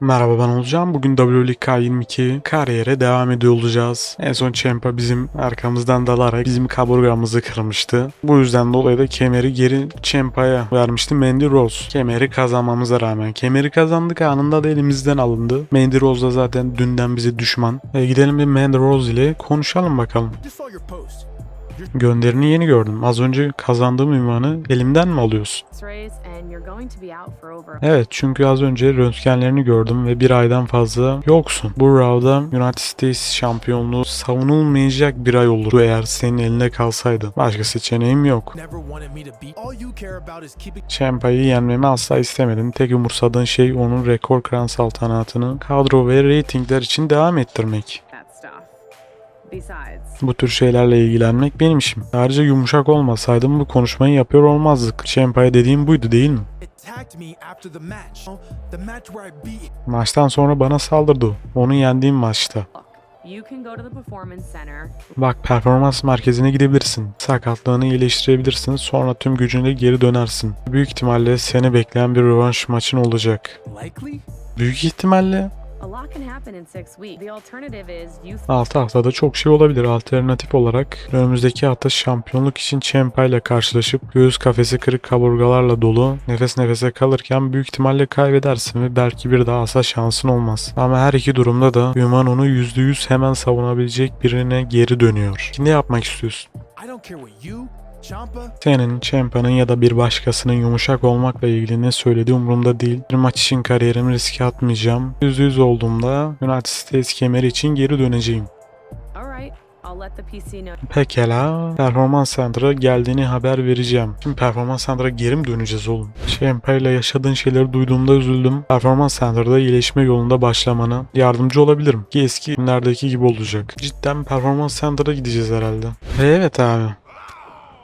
Merhaba ben Olacağım. Bugün WWE K22 kariyere devam ediyor olacağız. En son Ciampa bizim arkamızdan dalarak bizim kaburgamızı kırmıştı. Bu yüzden dolayı da kemeri geri Ciampa'ya vermişti Mandy Rose. Kemeri kazanmamıza rağmen. Kemeri kazandık anında da elimizden alındı. Mandy Rose da zaten dünden bize düşman. E, gidelim bir Mandy Rose ile konuşalım bakalım. Gönderini yeni gördüm. Az önce kazandığım ünvanı elimden mi alıyorsun? Evet çünkü az önce röntgenlerini gördüm ve bir aydan fazla yoksun. Bu Raw'da United States şampiyonluğu savunulmayacak bir ay olurdu eğer senin elinde kalsaydı. Başka seçeneğim yok. Ciampa'yı yenmemi asla istemedin. Tek umursadığın şey onun rekor kıran saltanatını kadro ve reytingler için devam ettirmek. Bu tür şeylerle ilgilenmek benim işim. Ayrıca yumuşak olmasaydım bu konuşmayı yapıyor olmazdık. Ciampa'ya dediğim buydu değil mi? Maçtan sonra bana saldırdı. Onu yendiğim maçta. Bak performans merkezine gidebilirsin. Sakatlığını iyileştirebilirsin. Sonra tüm gücüne geri dönersin. Büyük ihtimalle seni bekleyen bir rövanş maçın olacak. Büyük ihtimalle A lot can happen in six weeks. The alternative is you 6 haftada çok şey olabilir. Alternatif olarak önümüzdeki hafta şampiyonluk için Ciampa ile karşılaşıp göğüs kafesi kırık kaburgalarla dolu nefes nefese kalırken büyük ihtimalle kaybedersin ve belki bir daha asla şansın olmaz. Ama her iki durumda da Human onu %100 hemen savunabilecek birine geri dönüyor. Ne yapmak istiyorsun? I don't care what you, Champa, Senin, Ciampa'nın ya da bir başkasının yumuşak olmakla ilgili ne söylediği umurumda değil. Bir maç için kariyerimi riske atmayacağım. %100 olduğumda United States kemeri için geri döneceğim. Pekala. Performans Center'a geldiğini haber vereceğim. Şimdi Performans Center'a geri mi döneceğiz oğlum? Ciampa ile yaşadığın şeyleri duyduğumda üzüldüm. Performans Center'da iyileşme yolunda başlamana yardımcı olabilirim. Ki eski günlerdeki gibi olacak. Cidden Performans Center'a gideceğiz herhalde. Evet abi.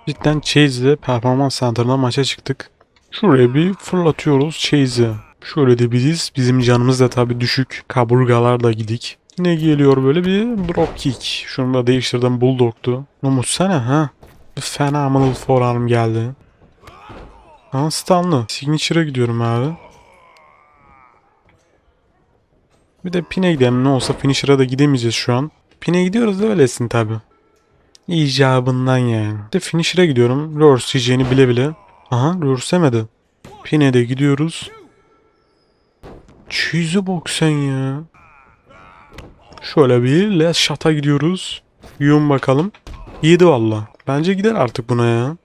Cidden Chase'le Performans Center'da maça çıktık. Şuraya bir fırlatıyoruz Chase'i. Şöyle de biriz. Bizim canımız da tabi düşük. Kaburgalar da gidik. Ne geliyor böyle bir drop kick. Şunu da değiştirdim Bulldog'tu. Umutsana ha. Phenomenal forearm geldi. Ha stunlı. Signature'a gidiyorum abi. Bir de pin'e gidelim ne olsa finisher'a da gidemeyeceğiz şu an. Pin'e gidiyoruz da öylesin tabi. İcabından yani. De finisher'a gidiyorum. Lurs yiyeceğini bile bile. Aha Lurs yemedi. Pin'e de gidiyoruz. Cheese'e bak sen ya. Şöyle bir last shot'a gidiyoruz. Yum bakalım. Yedi valla. Bence gider artık buna ya.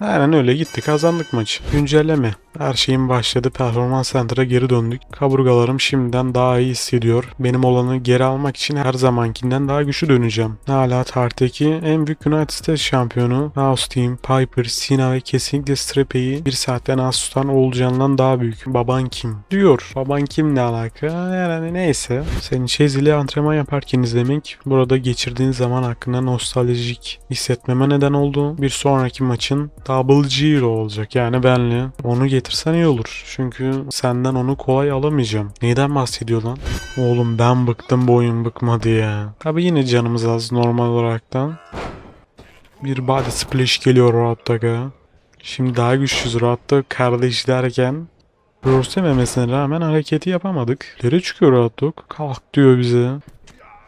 Aynen öyle gitti kazandık maçı. Güncelleme. Her şeyin başladı. Performans Center'a geri döndük. Kaburgalarım şimdiden daha iyi hissediyor. Benim olanı geri almak için her zamankinden daha güçlü döneceğim. Hala tarihteki en büyük United States şampiyonu Austin, Piper, Cena ve kesinlikle Strepe'yi bir saatten az tutan Oğulcan'dan daha büyük. Baban kim? Diyor. Baban kim ne alaka? Yani neyse. Senin Chase antrenman yaparken izlemek burada geçirdiğin zaman hakkında nostaljik hissetmeme neden oldu. Bir sonraki maçın Double Giro olacak yani benle. Onu getirsen iyi olur. Çünkü senden onu kolay alamayacağım. Neyden bahsediyor lan? Oğlum ben bıktım bu oyun bıkmadı ya. Tabi yine canımız az normal olaraktan. Bir body splash geliyor Rahat'ta Şimdi daha güçlüyüz Rahat'ta kardeş derken Rörslememesine rağmen hareketi yapamadık. Nereye çıkıyor Rahat'ta? Kalk diyor bize.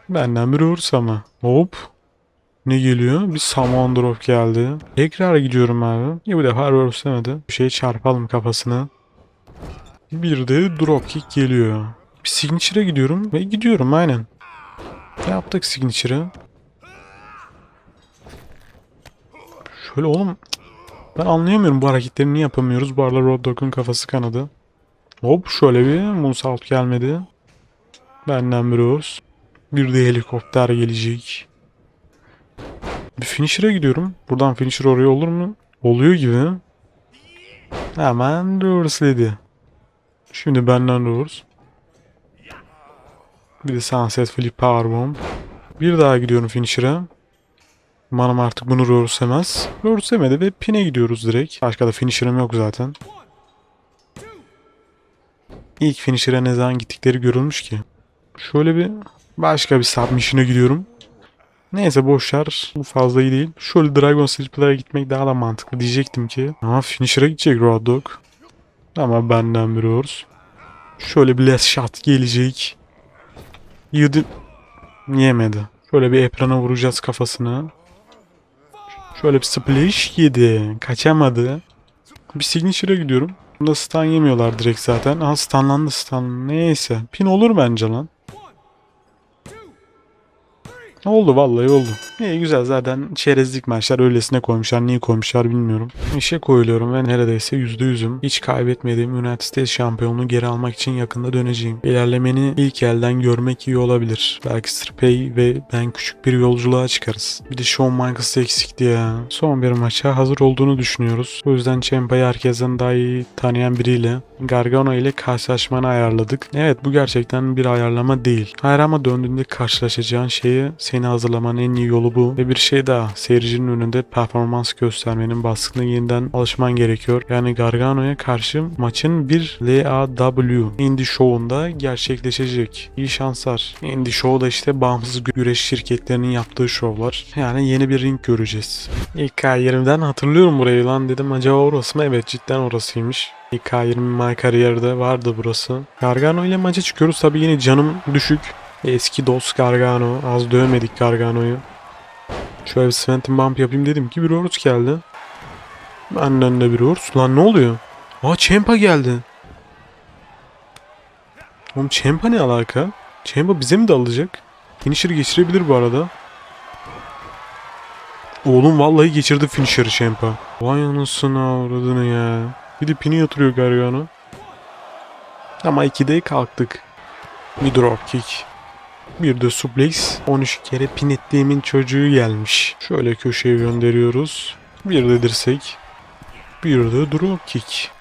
Benden bir Rörs ama. Hop. Ne geliyor? Bir Saman Drop geldi. Tekrar gidiyorum abi. Ya bu defa Rörslemedi. Bir şey çarpalım kafasına. Bir de Drop Kick geliyor. Bir Signature'a gidiyorum ve gidiyorum aynen. Ne yaptık Signature'a? Şöyle oğlum. Ben anlayamıyorum bu hareketleri niye yapamıyoruz. Bu arada Road Dogg'un kafası kanadı. Hop şöyle bir Moonsault gelmedi. Benden bir. Bir de helikopter gelecek. Bir finisher'a gidiyorum. Buradan finisher oraya olur mu? Oluyor gibi. Hemen reverse'ledi. Şimdi benden reverse. Bir de sunset flip powerbomb. Bir daha gidiyorum finisher'a. Umarım artık bunu reverse'lemez. Reverse'lemedi ve pin'e gidiyoruz direkt. Başka da finisher'ım yok zaten. İlk finisher'a ne zaman gittikleri görülmüş ki. Şöyle bir başka bir submission'a gidiyorum. Neyse boşver. Bu fazla iyi değil. Şöyle Dragon Slipper'a gitmek daha da mantıklı diyecektim ki. Ama finisher'a gidecek Road Dogg. Ama benden biliyoruz. Şöyle bir last shot gelecek. Yedi... Yemedi. Şöyle bir ekrana vuracağız kafasını. Şöyle bir splash yedi. Kaçamadı. Bir signature'a gidiyorum. Bunda stun yemiyorlar direkt zaten. Aha stunlandı stun. Neyse. Pin olur bence lan. Oldu vallahi oldu. İyi güzel zaten çerezlik maçlar öylesine koymuşlar. Niye koymuşlar bilmiyorum. İşe koyuluyorum ve neredeyse %100'üm. Hiç kaybetmediğim United States şampiyonluğu geri almak için yakında döneceğim. İlerlemeni ilk elden görmek iyi olabilir. Belki Strpey ve ben küçük bir yolculuğa çıkarız. Bir de Shawn Michaels eksikti ya. Son bir maça hazır olduğunu düşünüyoruz. O yüzden Ciampa'yı herkesten daha iyi tanıyan biriyle Gargano ile karşılaşmanı ayarladık. Evet bu gerçekten bir ayarlama değil. Hayır ama döndüğünde karşılaşacağın şeyi seni hazırlamanın en iyi yolu bu. Ve bir şey daha. Seyircinin önünde performans göstermenin baskına yeniden alışman gerekiyor. Yani Gargano'ya karşı maçın bir LAW Indie Show'unda gerçekleşecek. İyi şanslar. Indie Show'da işte bağımsız güreş şirketlerinin yaptığı şovlar. Yani yeni bir ring göreceğiz. İlk K20'den hatırlıyorum burayı lan dedim acaba orası mı? Evet cidden orasıymış. İlk K20 My Career'de vardı burası. Gargano ile maça çıkıyoruz. Tabii yine canım düşük. Eski dost Gargano. Az dövmedik Gargano'yu. Şöyle bir Sventon Bump yapayım dedim ki bir Horus geldi. Benden de bir Horus. Lan ne oluyor? Aa Champa geldi. Oğlum Champa ne alaka? Champa bize mi dalacak? Finisher geçirebilir bu arada. Oğlum vallahi geçirdi finisher'ı Champa. Vay anasını avradını ya. Bir de pini yatırıyor Gargano. Ama 2'de kalktık. Bir drop kick. Bir de suplex. 13 kere pin ettiğimin çocuğu gelmiş. Şöyle köşeye gönderiyoruz. Bir de dirsek. Bir de drop kick.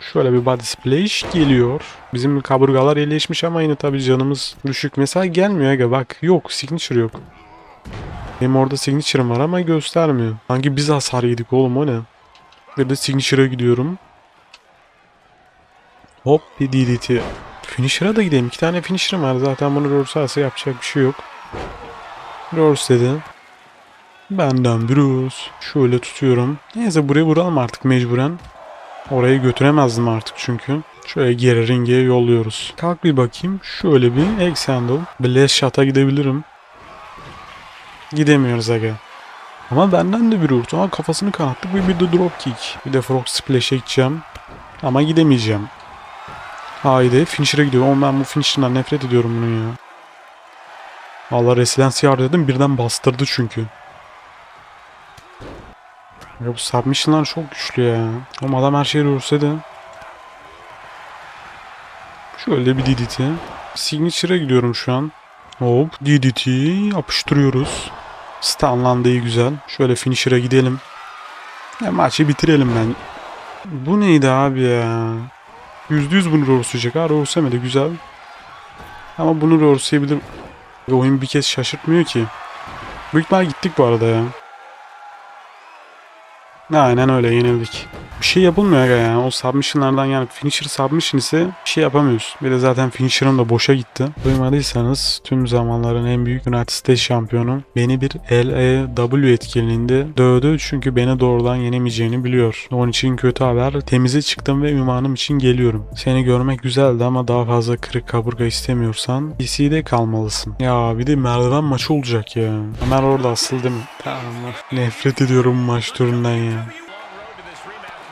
Şöyle bir body splash geliyor. Bizim kaburgalar iyileşmiş ama yine tabii canımız düşük. Mesela gelmiyor aga bak. Yok signature yok. Benim orada signature'ım var ama göstermiyor. Hangi biz hasar yedik oğlum o ne? Bir de signature'a gidiyorum. Hop bir DDT. Finisher'a da gidelim. İki tane finisher'ım var. Zaten bunu Rorsarsa yapacak bir şey yok. Rors dedi. Benden Bruce. Şöyle tutuyorum. Neyse buraya vuralım artık mecburen. Orayı götüremezdim artık çünkü. Şöyle geri ringe yolluyoruz. Kalk bir bakayım. Şöyle bir X handle. Blast shot'a gidebilirim. Gidemiyoruz aga. Ama benden de bir vurdu. Aa, kafasını kanattık ve bir de drop kick. Bir de frog splash'e gideceğim. Ama gidemeyeceğim. Haydi finisher'a gidiyor. Oğlum ben bu finisher'dan nefret ediyorum bunun ya. Allah Residence Yard dedim birden bastırdı çünkü. Ya bu submission'lar çok güçlü ya. Ama adam her şeyi da. Şöyle bir DDT. Signature'a gidiyorum şu an. Hop DDT yapıştırıyoruz. Stunlandı iyi güzel. Şöyle finisher'a gidelim. Ya maçı bitirelim ben. Bu neydi abi ya? %100 bunu rorsayacak. Ha rorsamedi güzel. Ama bunu rorsayabilir. Ve oyun bir kez şaşırtmıyor ki. Büyük gittik bu arada ya. Aynen öyle yenildik. Bir şey yapılmıyor ya. O submissionlardan yani finisher submission ise bir şey yapamıyoruz. Bir de zaten finisher'ım da boşa gitti. Duymadıysanız tüm zamanların en büyük United States şampiyonu beni bir LAW etkinliğinde dövdü çünkü beni doğrudan yenemeyeceğini biliyor. Onun için kötü haber. Temize çıktım ve ünvanım için geliyorum. Seni görmek güzeldi ama daha fazla kırık kaburga istemiyorsan PC'de kalmalısın. Ya bir de merdiven maçı olacak ya. Ömer orada asıldım. Tamam. Nefret ediyorum maç türünden ya.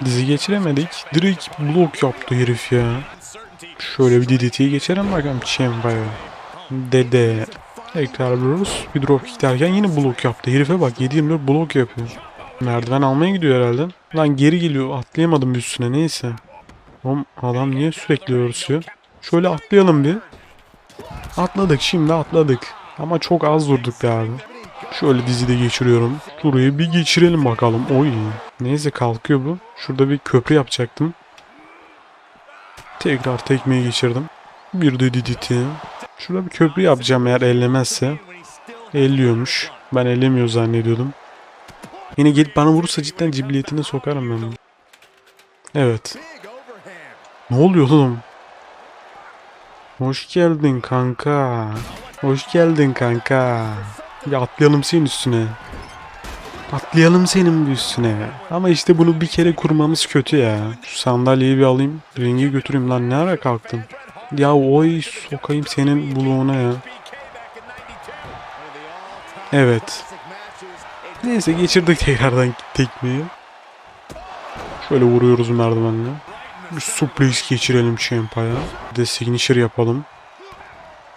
Dizi geçiremedik. Direkt blok yaptı herif ya. Şöyle bir DDT'yi geçelim bakalım Çemba'ya. Dede. Tekrar vuruyoruz. Bir drop kick yine blok yaptı. Herife bak 7-24 blok yapıyor. Merdiven almaya gidiyor herhalde. Lan geri geliyor. Atlayamadım üstüne neyse. Oğlum adam niye sürekli örtüyor? Şöyle atlayalım bir. Atladık şimdi atladık. Ama çok az durduk be. Şöyle dizide geçiriyorum. Şurayı bir geçirelim bakalım. Oy. Neyse kalkıyor bu. Şurada bir köprü yapacaktım. Tekrar tekmeyi geçirdim. Bir de DDT. Şurada bir köprü yapacağım eğer ellemezse. Elliyormuş. Ben ellemiyor zannediyordum. Yine gelip bana vurursa cidden cibiliyetine sokarım ben bunu. Evet. Ne oluyor oğlum? Hoş geldin kanka. Hoş geldin kanka. Bir atlayalım senin üstüne. Atlayalım senin üstüne ya. Ama işte bunu bir kere kurmamız kötü ya. Şu sandalyeyi bir alayım. Ringe götüreyim lan. Ne ara kalktın? Ya oy sokayım senin buluğuna ya. Evet. Neyse geçirdik tekrardan tekmeyi. Şöyle vuruyoruz merdivenle. Bir suplex geçirelim Ciampa'ya. Bir de signature yapalım.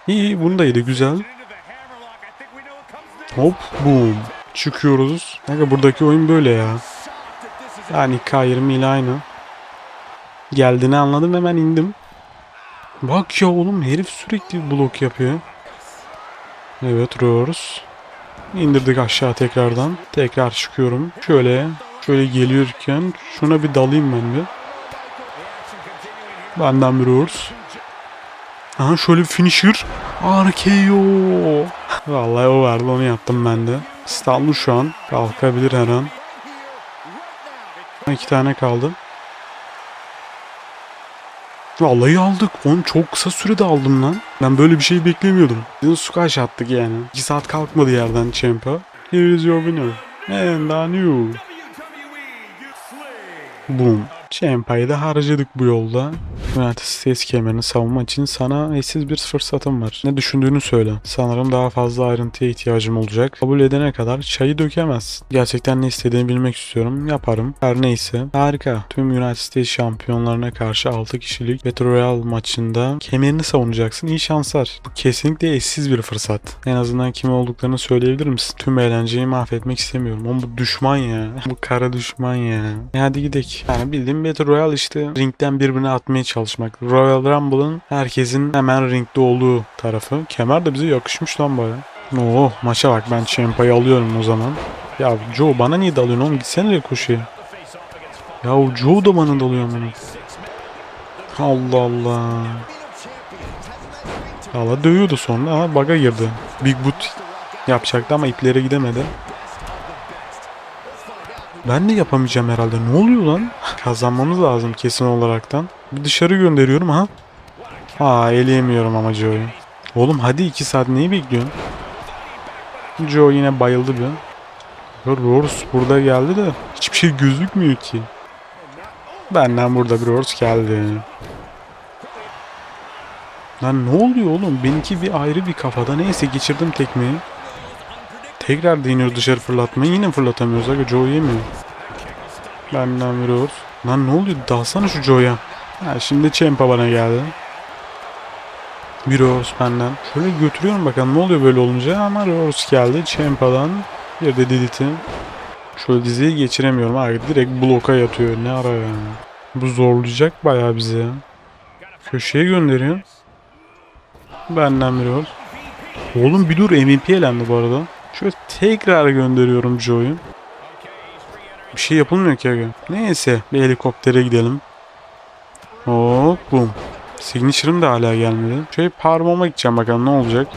İyi bunu da yedi güzel. Hop boom. Çıkıyoruz. Kanka buradaki oyun böyle ya. Yani K20 ile aynı. Geldiğini anladım hemen indim. Bak ya oğlum herif sürekli blok yapıyor. Evet Roars. İndirdik aşağı tekrardan. Tekrar çıkıyorum. Şöyle şöyle geliyorken şuna bir dalayım ben bir. Benden bir. Aha şöyle bir finisher. RKO. Vallahi o vardı onu yaptım ben de. Stallı şu an. Kalkabilir her an. İki tane kaldı. Vallahi aldık. Onu çok kısa sürede aldım lan. Ben böyle bir şey beklemiyordum. Biz squash attık yani. 2 saat kalkmadı yerden Champa. Here is your winner. And a new. Boom. Champa'yı da harcadık bu yolda. United States kemerini savunma için sana eşsiz bir fırsatım var. Ne düşündüğünü söyle. Sanırım daha fazla ayrıntıya ihtiyacım olacak. Kabul edene kadar çayı dökemezsin. Gerçekten ne istediğini bilmek istiyorum. Yaparım. Her neyse. Harika. Tüm United States şampiyonlarına karşı 6 kişilik Battle Royale maçında kemerini savunacaksın. İyi şanslar. Bu kesinlikle eşsiz bir fırsat. En azından kim olduklarını söyleyebilir misin? Tüm eğlenceyi mahvetmek istemiyorum. Ama bu düşman ya. Bu kara düşman ya. E hadi gidelim. Yani bildiğim Battle Royale işte ringden birbirine atmaya çalışmak. Royal Rumble'ın herkesin hemen ringde olduğu tarafı. Kemer de bize yakışmış lan baya. Oh maça bak ben Ciampa'yı alıyorum o zaman. Ya Joe bana niye dalıyorsun oğlum gitsene de koşuya. Ya Joe da bana dalıyor bunu. Allah Allah. Valla dövüyordu sonra ama bug'a girdi. Big boot yapacaktı ama iplere gidemedi. Ben de yapamayacağım herhalde. Ne oluyor lan? Kazanmamız lazım kesin olaraktan. Dışarı gönderiyorum ha. Aa eleyemiyorum ama Joe'yu. Oğlum hadi 2 saat neyi bekliyorsun? Joe yine bayıldı bir. Ya burada geldi de hiçbir şey gözükmüyor ki. Benden burada bir Roars geldi. Lan ne oluyor oğlum? Benimki bir ayrı bir kafada. Neyse geçirdim tekmeyi. Tekrar deniyoruz dışarı fırlatmayı. Yine fırlatamıyoruz. Aga Joe yemiyor. Benden bir Roars. Lan ne oluyor? Dalsana şu Joe'ya. Ha, şimdi Champa bana geldi. Bir Roars benden. Şöyle götürüyorum bakalım ne oluyor böyle olunca ama Roars geldi. Champa'dan bir de Didit'i. Şöyle diziyi geçiremiyorum abi. Direkt bloka yatıyor. Ne ara ya. Bu zorlayacak bayağı bizi. Köşeye gönderiyor. Benden bir Roars. Oğlum bir dur MVP elendi bu arada. Şöyle tekrar gönderiyorum Joe'yu. Bir şey yapılmıyor ki aga. Neyse bir helikoptere gidelim. Hop bum. Signature'ım da hala gelmedi. Şöyle parmağıma gideceğim bakalım ne olacak.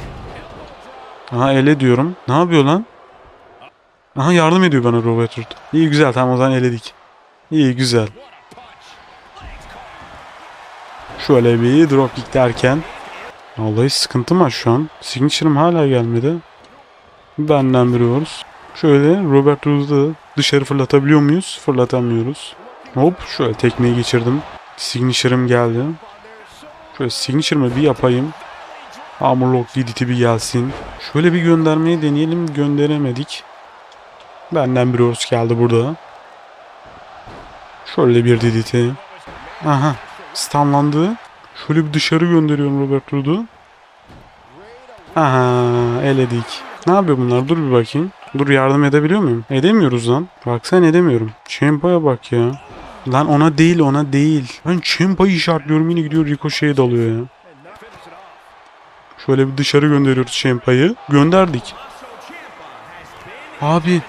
Aha ele diyorum. Ne yapıyor lan? Aha yardım ediyor bana Robert Root. İyi güzel tamam o zaman eledik. İyi güzel. Şöyle bir drop kick derken. Vallahi sıkıntı var şu an. Signature'ım hala gelmedi. Benden var. Şöyle Robert Root'u dışarı fırlatabiliyor muyuz? Fırlatamıyoruz. Hop şöyle tekmeyi geçirdim. Signature'ım geldi. Şöyle signature'ımı bir yapayım. Hammerlock DDT bir gelsin. Şöyle bir göndermeyi deneyelim. Gönderemedik. Benden bir Ors geldi burada. Şöyle bir DDT. Aha. Stunlandı. Şöyle bir dışarı gönderiyorum Robert Rood'u. Aha eledik. Ne yapıyor bunlar? Dur bir bakayım. Dur yardım edebiliyor muyum? Edemiyoruz lan. Baksana edemiyorum. Champa'ya bak ya. Lan ona değil ona değil. Ben Champa'yı işaretliyorum yine gidiyor Ricochet'e dalıyor ya. Şöyle bir dışarı gönderiyoruz Champa'yı. Gönderdik. Abi.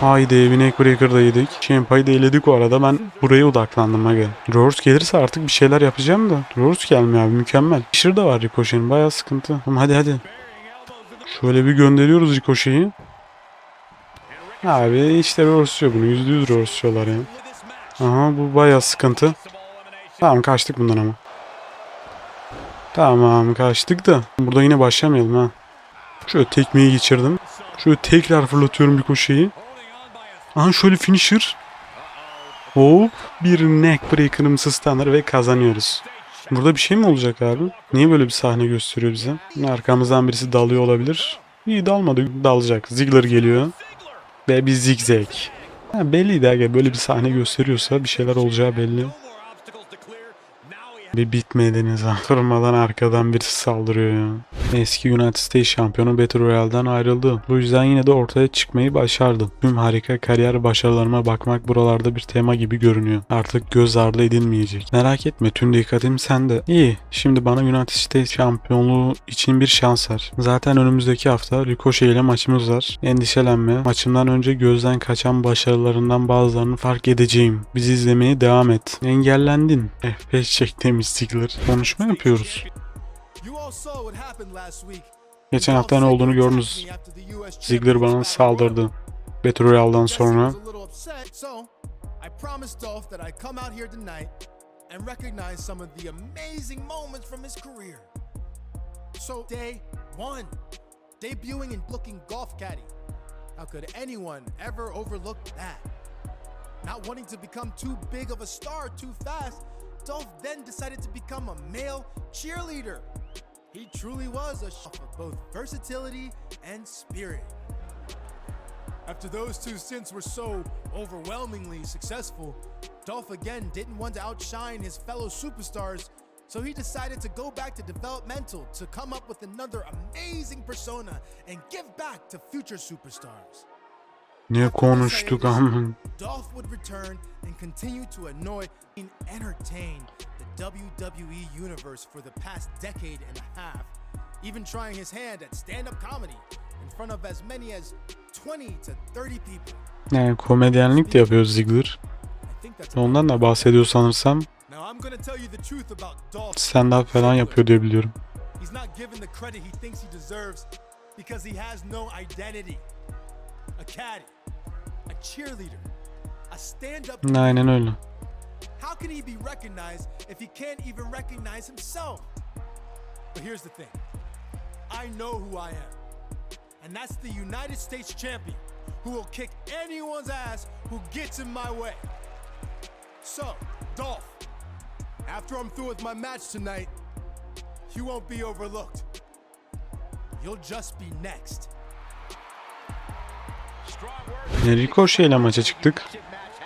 Haydi bir neckbreaker da yedik. Champa'yı da eledik o arada. Ben buraya odaklandım aga. Roars gelirse artık bir şeyler yapacağım da. Roars gelmiyor abi mükemmel. Fisher de var Ricochet'in baya sıkıntı. Ama hadi hadi. Şöyle bir gönderiyoruz Ricochet'i. Abi işte Roars'uyor bunu. Yüzde yüz Roars'uyorlar ya. Aha bu baya sıkıntı. Tamam kaçtık bundan ama. Tamam kaçtık da. Burada yine başlamayalım ha. Şöyle tekmeyi geçirdim. Şöyle tekrar fırlatıyorum bir koşuyu. Aha şöyle finisher. Hop bir neck breaker'ımsı stunner ve kazanıyoruz. Burada bir şey mi olacak abi? Niye böyle bir sahne gösteriyor bize? Arkamızdan birisi dalıyor olabilir. İyi dalmadı. Dalacak. Ziggler geliyor. Ve bir zigzag. Ha, belliydi aga böyle bir sahne gösteriyorsa bir şeyler olacağı belli. Bir bitmediniz ha. Durmadan arkadan birisi saldırıyor ya. Eski United States şampiyonu Battle Royale'den ayrıldı. Bu yüzden yine de ortaya çıkmayı başardı. Tüm harika kariyer başarılarıma bakmak buralarda bir tema gibi görünüyor. Artık göz ardı edilmeyecek. Merak etme tüm dikkatim sende. İyi. Şimdi bana United States şampiyonluğu için bir şans ver. Zaten önümüzdeki hafta Ricochet ile maçımız var. Endişelenme. Maçımdan önce gözden kaçan başarılarından bazılarını fark edeceğim. Bizi izlemeye devam et. Engellendin. F5 çek demiş Ziggler. Konuşma yapıyoruz. Geçen hafta ne olduğunu gördünüz. Ziggler bana saldırdı. Battle Royale'dan sonra. So, day one, debuting and looking golf caddy. How could anyone ever overlook that? Not wanting to become too big of a star too fast, Dolph then decided to become a male cheerleader. He truly was a sh- of both versatility and spirit. After those two stints were so overwhelmingly successful, Dolph again didn't want to outshine his fellow superstars, so he decided to go back to developmental to come up with another amazing persona and give back to future superstars. Ne konuştuk ama. Dolph would return and continue to annoy and entertain the WWE Universe for the past decade and a half, even trying his hand at stand up comedy in front of as many as 20 to 30 people. Yani komedyenlik de yapıyor Ziggler. Ondan da bahsediyor sanırsam. Stand-up falan yapıyor diye biliyorum. He's not given the credit he thinks he deserves because he has no identity. A caddy, a cheerleader, a stand-up Aynen öyle. How can he be recognized if he can't even recognize himself? But here's the thing I know who I am, and that's the United States champion who will kick anyone's ass who gets in my way. So, Dolph, after I'm through with my match tonight, you won't be overlooked. You'll just be next. Ricochet ile maça çıktık.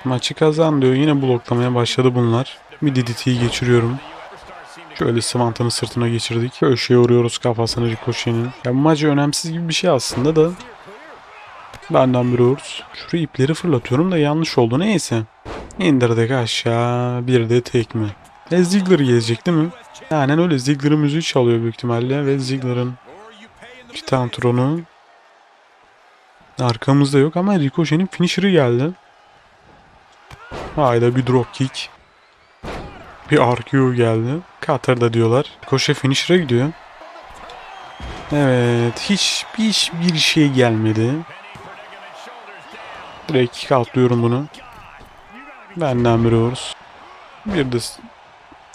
Maçı kazan diyor. Yine bloklamaya başladı bunlar. Bir DDT'yi geçiriyorum. Şöyle Swanta'nın sırtına geçirdik. Köşeye vuruyoruz kafasını Ricochet'in. Ya bu maç önemsiz gibi bir şey aslında da. Benden bir uğurs. Şuraya ipleri fırlatıyorum da yanlış oldu. Neyse. İndirdik aşağı. Bir de tekme. E Ziggler gelecek değil mi? Aynen öyle. Ziggler'ın müziği çalıyor büyük ihtimalle. Ve Ziggler'ın Titantronu Arkamızda yok ama Ricochet'in finisher'ı geldi. Hayda bir drop kick. Bir RKO geldi. Cutter diyorlar. Ricochet finisher'a gidiyor. Evet. Hiç hiçbir şey gelmedi. Direkt kick atlıyorum bunu. Benden bir uğurs. Bir de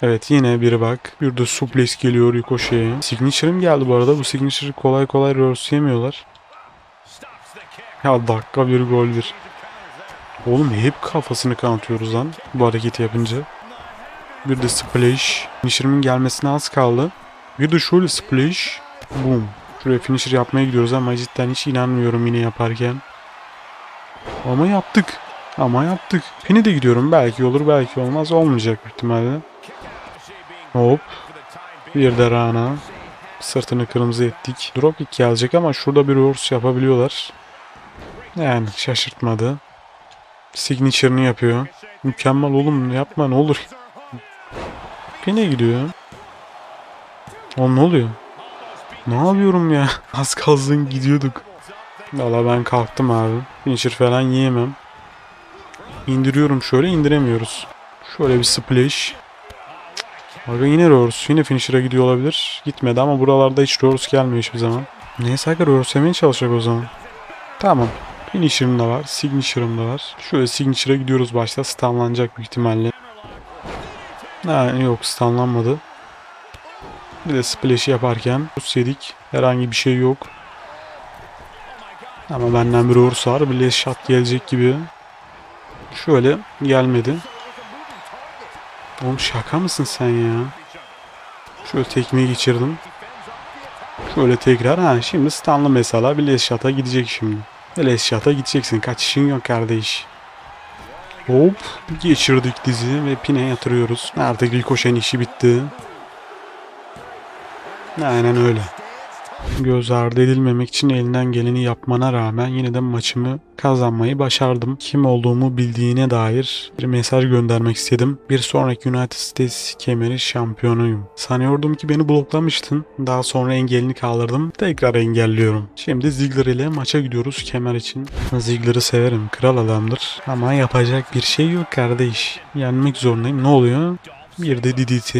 Evet yine biri bak. Bir de suplex geliyor Ricochet'e. Signature'ım geldi bu arada. Bu Signature'ı kolay kolay reverse yemiyorlar. Ya dakika bir gol bir. Oğlum hep kafasını kanatıyoruz lan bu hareketi yapınca. Bir de splash. Finisher'ımın gelmesine az kaldı. Bir de şöyle splash. Boom. Şuraya finisher yapmaya gidiyoruz ama cidden hiç inanmıyorum yine yaparken. Ama yaptık. Ama yaptık. Pini de gidiyorum. Belki olur belki olmaz. Olmayacak ihtimalle. Hop. Bir de Rana. Sırtını kırmızı ettik. Dropkick gelecek ama şurada bir horse yapabiliyorlar. Yani şaşırtmadı. Signature'ını yapıyor. Mükemmel oğlum yapma ne olur. Pine gidiyor. Oğlum ne oluyor? Ne yapıyorum ya? Az kalsın gidiyorduk. Valla ben kalktım abi. Finisher falan yiyemem. İndiriyorum şöyle indiremiyoruz. Şöyle bir splash. Aga yine Roars. Yine finisher'a gidiyor olabilir. Gitmedi ama buralarda hiç Roars gelmiyor hiçbir zaman. Neyse aga Roars yemeye çalışacak o zaman. Tamam. Finisher'ım da var. Signature'ım da var. Şöyle Signature'a gidiyoruz başta. Stunlanacak büyük ihtimalle. Ha, yok stunlanmadı. Bir de splash'i yaparken Rus yedik. Herhangi bir şey yok. Ama benden bir uğurs var. Bir shot gelecek gibi. Şöyle gelmedi. Oğlum şaka mısın sen ya? Şöyle tekmeyi geçirdim. Şöyle tekrar. Ha şimdi Stanley mesela bir shot'a gidecek şimdi. Les shot'a gideceksin. Kaçışın yok kardeş. Hop geçirdik dizi ve pine yatırıyoruz. Artık Ricochet'in işi bitti. Aynen öyle. Göz ardı edilmemek için elinden geleni yapmana rağmen yine de maçımı kazanmayı başardım. Kim olduğumu bildiğine dair bir mesaj göndermek istedim. Bir sonraki United States kemeri şampiyonuyum. Sanıyordum ki beni bloklamıştın. Daha sonra engelini kaldırdım. Tekrar engelliyorum. Şimdi Ziggler ile maça gidiyoruz kemer için. Ziggler'ı severim. Kral adamdır. Ama yapacak bir şey yok kardeş. Yenmek zorundayım. Ne oluyor? Bir de DDT.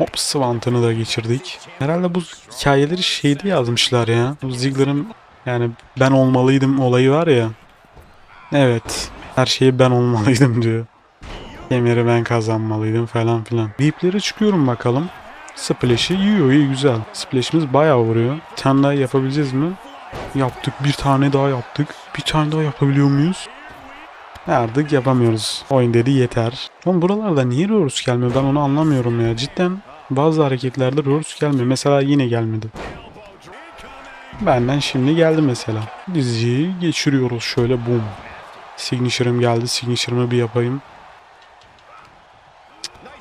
Hop Swant'ını da geçirdik. Herhalde bu hikayeleri şeyde yazmışlar ya. Bu Ziggler'ın yani ben olmalıydım olayı var ya. Evet. Her şeyi ben olmalıydım diyor. Kemeri ben kazanmalıydım falan filan. Beeplere çıkıyorum bakalım. Splash'i yiyor iyi güzel. Splash'imiz bayağı vuruyor. Bir tane daha yapabileceğiz mi? Yaptık. Bir tane daha yaptık. Bir tane daha yapabiliyor muyuz? Artık yapamıyoruz. Oyun dedi yeter. Oğlum buralarda niye Rorus gelmiyor ben onu anlamıyorum ya. Cidden bazı hareketlerde Rorus gelmiyor. Mesela yine gelmedi. Benden şimdi geldi mesela. Diziyi geçiriyoruz şöyle boom. Signature'ım geldi. Signature'ımı bir yapayım.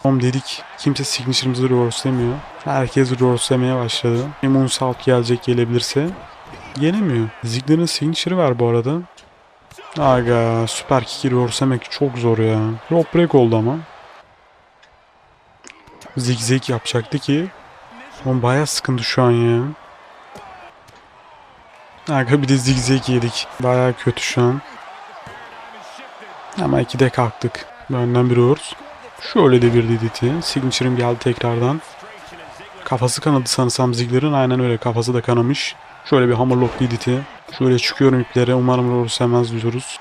Oğlum dedik. Kimse Signature'ımızı Rorus demiyor. Herkes Rorus demeye başladı. Moonsault gelecek gelebilirse. Gelemiyor. Ziggler'ın Signature'ı var bu arada. Aga süper kick'i görsemek çok zor ya. Rope break oldu ama. Zigzag yapacaktı ki. Oğlum baya sıkıntı şu an ya. Aga bir de zigzag yedik. Baya kötü şu an. Ama ikide kalktık. Benden bir uğurs. Şöyle de bir DDT. Signature'ım geldi tekrardan. Kafası kanadı sanırsam Ziggler'ın. Aynen öyle kafası da kanamış. Şöyle bir hammerlock DDT. Şöyle çıkıyorum iplere. Umarım Rorus yemez diyoruz.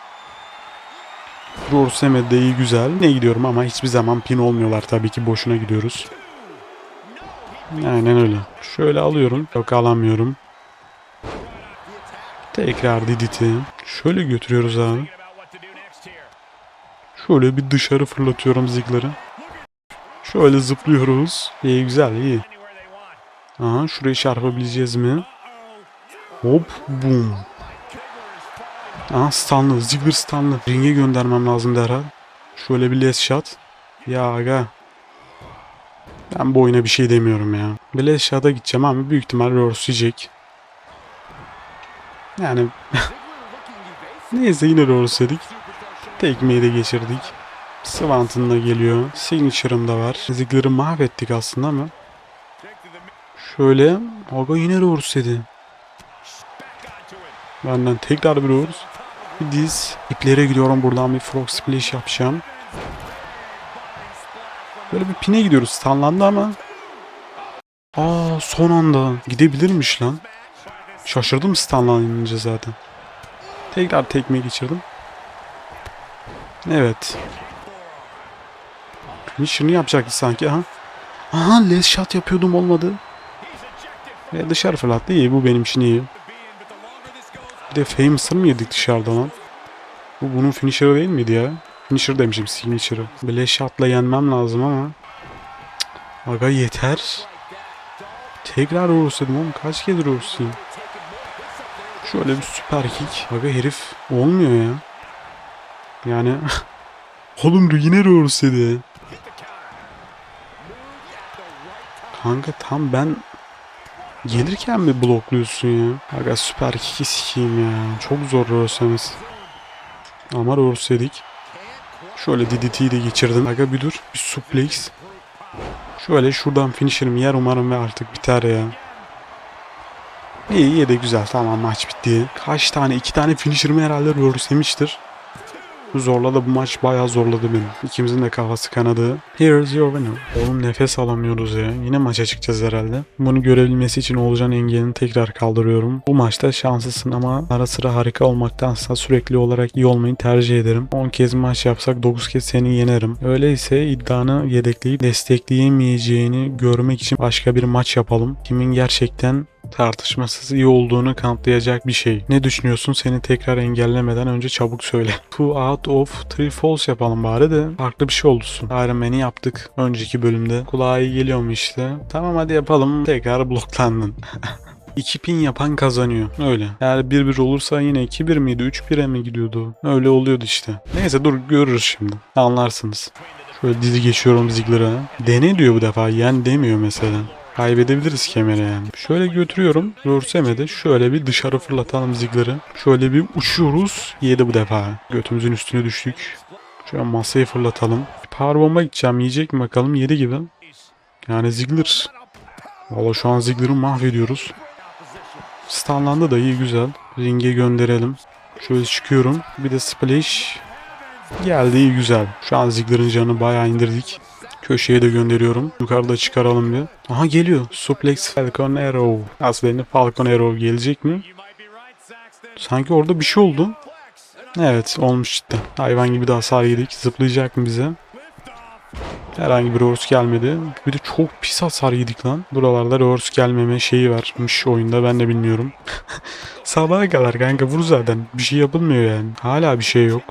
Rorus yemedi de iyi güzel. Ne gidiyorum ama hiçbir zaman pin olmuyorlar. Tabii ki boşuna gidiyoruz. Aynen öyle. Şöyle alıyorum. Yok alamıyorum. Tekrar DDT. Şöyle götürüyoruz abi. Şöyle bir dışarı fırlatıyorum Ziggler'ı. Şöyle zıplıyoruz. İyi güzel iyi. Aha şurayı çarpabileceğiz mi? Hop boom. Aha stunlı. Ziggler stunlı. Ringe göndermem lazım derhal. Şöyle bir last shot. Ya aga. Ben bu oyuna bir şey demiyorum ya. Bir last shot'a gideceğim ama büyük ihtimal Rorus yiyecek. Yani neyse yine Rorus dedik. Tekmeyi de geçirdik. Swant'ın da geliyor. Signature'ım da var. Ziggler'ı mahvettik aslında ama. Şöyle. Aga yine Rorus dedi. Benden tekrar bir uğur. Diz. İplere gidiyorum buradan bir frog splash yapacağım. Böyle bir pine gidiyoruz. Stanlandı ama. Aa son anda. Gidebilirmiş lan. Şaşırdım stanlanınca zaten. Tekrar tekme geçirdim. Evet. Finisher'ını yapacaktı sanki. Aha. Aha les shot yapıyordum olmadı. Ve dışarı fırlattı. İyi bu benim için iyi. De Famouser mı yedik dışarıda lan? Bu bunun finisher'ı değil miydi ya? Finisher demişim signature'ı. Böyle shot'la yenmem lazım ama. Cık, Aga yeter. Tekrar dedim oğlum kaç kez Urus'uyum. Şöyle bir süper kick. Aga herif olmuyor ya. Yani oğlum yine Urus dedi. Kanka tam ben Gelirken mi blokluyorsun ya? Aga süper kick'i sikeyim ya. Çok zor Rorsamız. Ama Rors dedik. Şöyle DDT'yi de geçirdim. Aga bir dur. Bir suplex. Şöyle şuradan finisher'ım yer umarım ve artık biter ya. İyi iyi de güzel. Tamam maç bitti. Kaç tane? iki tane finisher'ımı herhalde Rors Zorladı bu maç bayağı zorladı beni. İkimizin de kafası kanadı. Here's your winner. Oğlum nefes alamıyoruz ya. Yine maça çıkacağız herhalde. Bunu görebilmesi için Oğulcan engelini tekrar kaldırıyorum. Bu maçta şanslısın ama ara sıra harika olmaktansa sürekli olarak iyi olmayı tercih ederim. 10 kez maç yapsak 9 kez seni yenerim. Öyleyse iddianı yedekleyip destekleyemeyeceğini görmek için başka bir maç yapalım. Kimin gerçekten tartışmasız iyi olduğunu kanıtlayacak bir şey. Ne düşünüyorsun seni tekrar engellemeden önce çabuk söyle. Two out of three falls yapalım bari de farklı bir şey olsun. Iron Man'i yaptık önceki bölümde. Kulağa iyi geliyor mu işte? Tamam hadi yapalım. Tekrar bloklandın. 2 pin yapan kazanıyor. Öyle. Eğer 1-1 olursa yine 2-1 miydi? 3-1'e mi gidiyordu? Öyle oluyordu işte. Neyse dur görürüz şimdi. Anlarsınız. Şöyle dizi geçiyorum Ziggler'a. Dene diyor bu defa. Yen demiyor mesela. Kaybedebiliriz kemere yani. Şöyle götürüyorum. Rörsemede şöyle bir dışarı fırlatalım Ziggler'ı. Şöyle bir uçuyoruz. Yedi bu defa. Götümüzün üstüne düştük. Şöyle masayı fırlatalım. Powerbomba gideceğim. Yiyecek mi bakalım? Yedi gibi. Yani Ziggler. Valla şu an Ziggler'ı mahvediyoruz. Stunlandı da iyi güzel. Ringe gönderelim. Şöyle çıkıyorum. Bir de splash. Geldi iyi güzel. Şu an Ziggler'ın canını bayağı indirdik. Köşeye de gönderiyorum. Yukarıda çıkaralım bir. Aha geliyor. Suplex Falcon Arrow. Aslında Falcon Arrow gelecek mi? Sanki orada bir şey oldu. Evet olmuş cidden. Hayvan gibi de hasar yedik. Zıplayacak mı bize? Herhangi bir reverse gelmedi. Bir de çok pis hasar yedik lan. Buralarda reverse gelmeme şeyi varmış oyunda ben de bilmiyorum. Sabaha kadar kanka vur zaten. Bir şey yapılmıyor yani. Hala bir şey yok.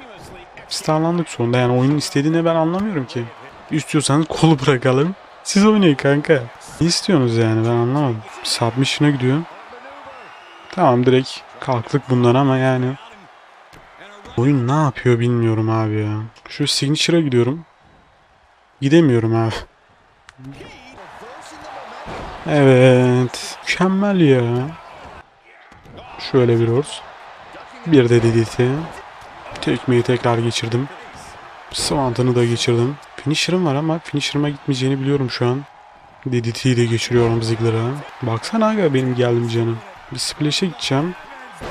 Starlandık sonunda yani oyunun istediğini ben anlamıyorum ki. İstiyorsanız kolu bırakalım. Siz oynayın kanka. Ne istiyorsunuz yani ben anlamadım. Submission'a gidiyor. Tamam direkt kalktık bundan ama yani. Oyun ne yapıyor bilmiyorum abi ya. Şu Signature'a gidiyorum. Gidemiyorum abi. Evet. Mükemmel ya. Şöyle bir horse. Bir de DDT. Tekmeyi tekrar geçirdim. Swant'ını da geçirdim. Finisher'ım var ama finisher'ıma gitmeyeceğini biliyorum şu an. DDT'yi de geçiriyorum Ziggler'a. Baksana aga benim geldim canım. Bir splash'e gideceğim.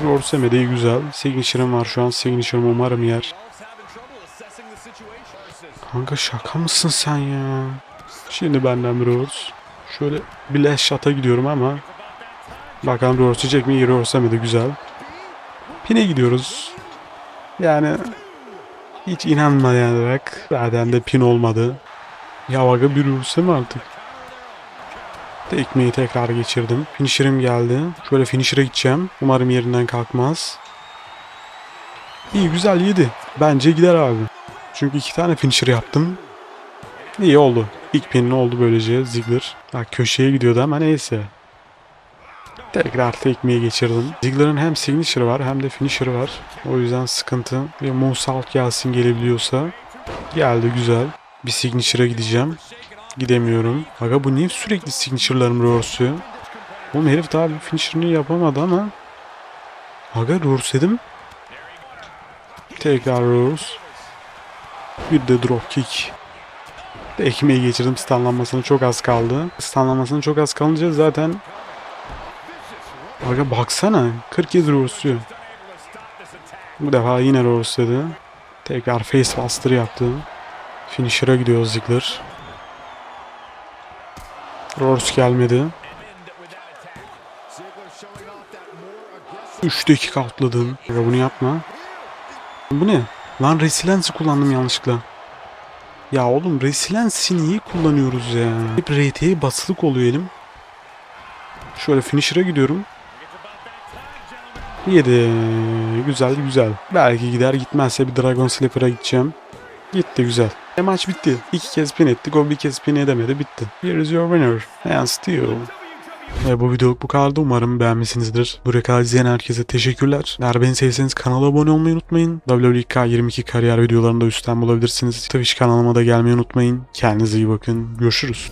Rorseme de güzel. Signature'ım var şu an. Signature'ım umarım yer. Kanka şaka mısın sen ya? Şimdi benden bir Rors. Şöyle Blast Shot'a gidiyorum ama Bakalım Rors yiyecek mi? Rorseme de güzel. Pine gidiyoruz. Yani hiç inanmayarak zaten de pin olmadı. Ya aga bir mı artık? Tekmeyi tekrar geçirdim. Finisher'ım geldi. Şöyle finisher'a gideceğim. Umarım yerinden kalkmaz. İyi güzel yedi. Bence gider abi. Çünkü iki tane finisher yaptım. İyi oldu. İlk pinin oldu böylece Ziggler. Bak köşeye gidiyordu ama neyse. Tekrar tekmeyi geçirdim. Ziggler'ın hem signature var hem de finisher var. O yüzden sıkıntı. Bir moonsault gelsin gelebiliyorsa. Geldi güzel. Bir signature'a gideceğim. Gidemiyorum. Aga bu niye sürekli signature'larım reverse'ü? Oğlum herif daha bir finisher'ını yapamadı ama. Aga reverse dedim. Tekrar reverse. Bir de drop kick. Ekmeği geçirdim. Stunlanmasına çok az kaldı. Stunlanmasına çok az kalınca zaten Aga baksana 40 kez reverse'lüyor. Bu defa yine reverse'ledi. Tekrar face buster yaptı. Finisher'a gidiyor Ziggler. Reverse gelmedi. 3 dakika atladın. Aga bunu yapma. Bu ne? Lan Resilience'i kullandım yanlışlıkla. Ya oğlum Resilience'i niye kullanıyoruz ya? Hep RT'ye basılık oluyor elim. Şöyle finisher'a gidiyorum. Yedi. Güzel güzel. Belki gider gitmezse bir Dragon Slipper'a gideceğim. Gitti güzel. E maç bitti. İki kez pin ettik. O bir kez pin edemedi. Bitti. Here is your winner. And still. Ve bu videoluk bu kadardı. Umarım beğenmişsinizdir. Buraya kadar izleyen herkese teşekkürler. Eğer beni sevseniz kanala abone olmayı unutmayın. WWE 22 kariyer videolarını da üstten bulabilirsiniz. Twitch kanalıma da gelmeyi unutmayın. Kendinize iyi bakın. Görüşürüz.